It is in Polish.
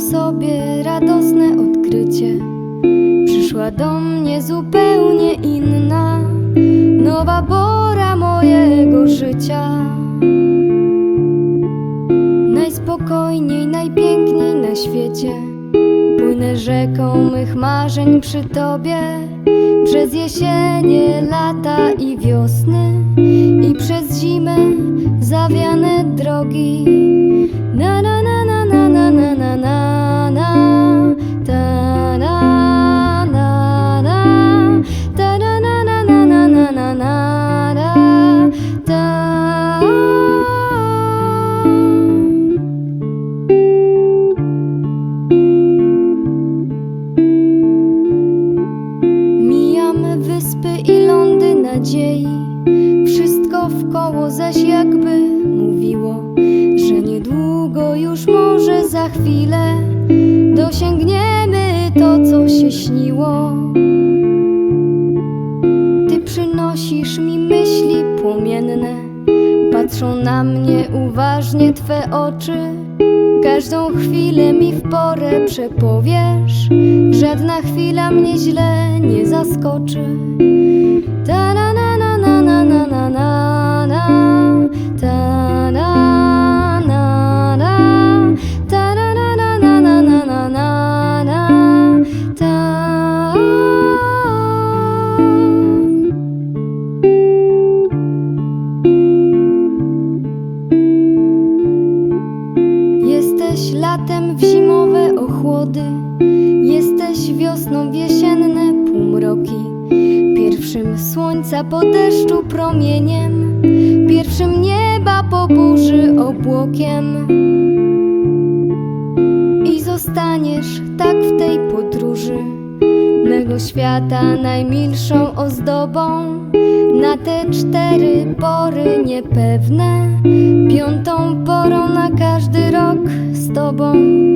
sobie radosne odkrycie. Przyszła do mnie zupełnie inna, nowa pora mojego życia. Najspokojniej, najpiękniej na świecie. Płynę rzeką mych marzeń przy tobie, przez jesienie, lata i wiosny, i przez zimę zawiane drogi. Zaś jakby mówiło Że niedługo już może za chwilę Dosięgniemy to co się śniło. Ty przynosisz mi myśli płomienne Patrzą na mnie uważnie Twe oczy. Każdą chwilę mi w porę przepowiesz Żadna chwila mnie źle nie zaskoczy. Ta latem w zimowe ochłody, jesteś wiosną w jesienne półmroki, pierwszym słońca po deszczu promieniem, pierwszym nieba po burzy obłokiem. I zostaniesz tak w tej podróży. Mego świata najmilszą ozdobą. Na te cztery pory niepewne, piątą porą na każdy rok tô bom.